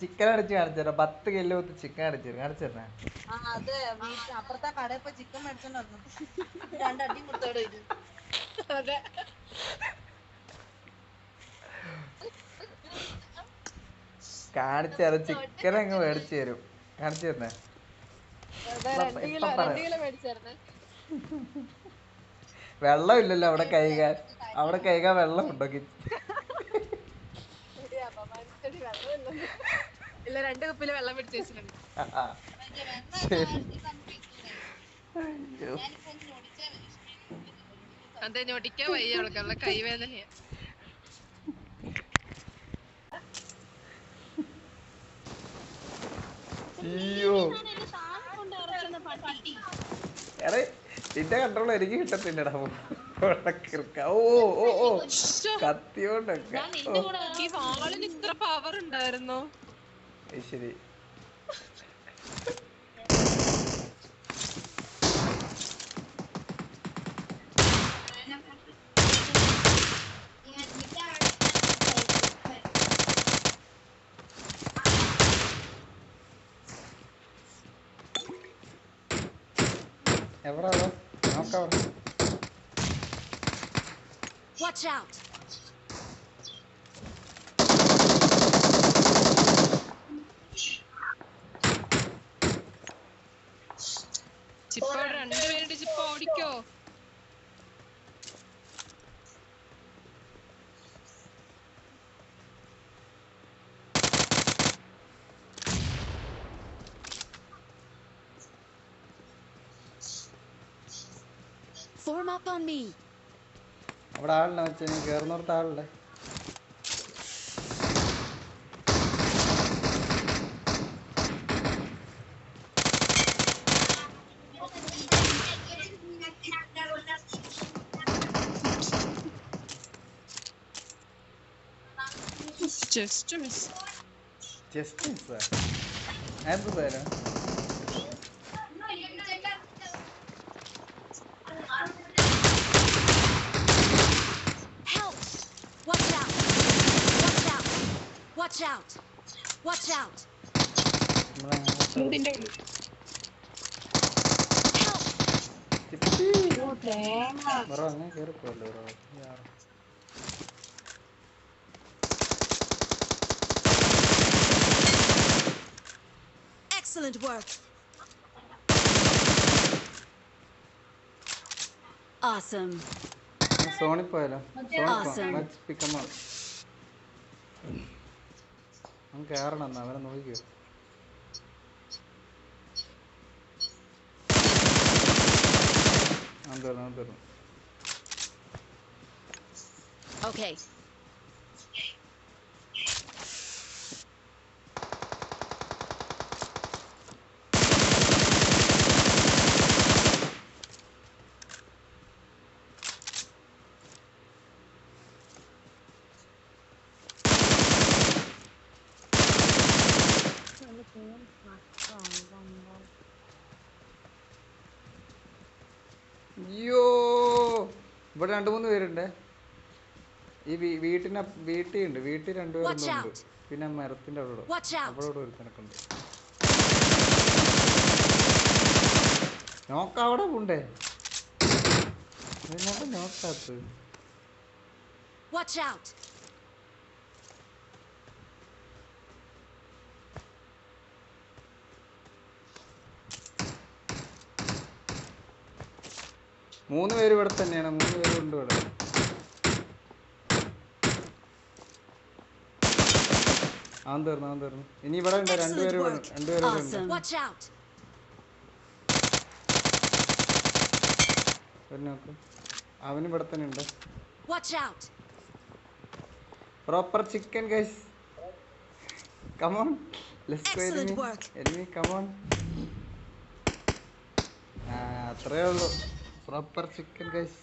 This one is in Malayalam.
ചിക്കൻ അടിച്ച് കാണിച്ചു തരാം പത്ത് കിലോ ചിക്കൻ അടിച്ചു കാണിച്ചു അത്. വീട്ടിൽ അപ്പുറത്തെ കടയിൽ പോയി ചിക്കൻ മേടിച്ചോണ്ട് വന്നു. രണ്ടടി കൊടുത്തോടെ ഇത് അതെ. കാണിച്ചു തരാം. ചിക്കൻ അങ്ങ് മേടിച്ചു തരും. കാണിച്ചു പറയാം. വെള്ളം ഇല്ലല്ലോ അവിടെ കഴുകാൻ. അവിടെ കഴുകാൻ വെള്ളം ഉണ്ടോ കി- ശരിയാ മനുഷ്യടി വെള്ളമില്ല. ഇല്ല രണ്ട് കുപ്പിൽ വെള്ളം പിടിച്ച് വെച്ചിട്ടുണ്ട്. അതെ ഞൊടിക്കാൻ വയ്യ അവൾക്ക് അവളെ കൈവേദനയാ അയ്യോ. എറേ നിന്റെ കൺട്രോൾ എനിക്ക് കിട്ടത്തില്ലടാ. ഓ ഓ ഓ. കത്തിയോണ്ടൊക്കെ. ഈ വാളിന് ഇത്ര പവർ ഉണ്ടായിരുന്നോ? അത് ശരി എവിടാ നോക്കാം Watch out! രണ്ടുപേരുടെ ചിപ്പ ഓടിക്കോ. Form up on me. അവിടെ ആളില്ല വെച്ചാ നീ കേറുന്നോർത്ത് ആളില്ലേ? ജസ്റ്റ് മിസ് ജസ്റ്റ് മിസ്സാ എന്ത് തരാം Help! Watch out! Watch out! Watch out! Watch out! നമ്മളങ്ങോട്ട് ഇതിന്റെ ഉള്ളിൽ Help! Chippi. Bro Excellent work! Awesome. Soni പോയാലോ Awesome. സോണി പിക്കമ്മ അവൻ കേറണം എന്നാ അവനെ നോക്കിക്കോ അവൻ തരണം അവൻ തരണം Okay. അയ്യോ ഇവിടെ രണ്ട് മൂന്ന് പേരുണ്ട്. ഈ വീട്ടിന് വീട്ടിൽ ഉണ്ട് വീട്ടിൽ രണ്ടുപേരുണ്ട് പിന്നെ മരത്തിന്റെ അവിടെ. അവിടെ ഒരുത്തനൊക്കെ ഉണ്ട് നോക്ക അവിടെ പോണ്ടേ നോക്കാത്തത്. Watch out! മൂന്ന് പേര് ഇവിടെ തന്നെയാണ്. മൂന്ന് പേര് ഉണ്ട് ഇവിടെ. ആൻ തീർന്നു ആൻ തീർന്നു. ഇനി ഇവിടെ ഉണ്ട്. രണ്ടുപേര് രണ്ടുപേരും ഉണ്ട്! ഒരു നോക്ക്. അവന് ഇവിടെ തന്നെ ഉണ്ട്. Proper chicken guys come on let's go enemy enemy come on അത്രേ ഉള്ളൂ. Proper chicken guys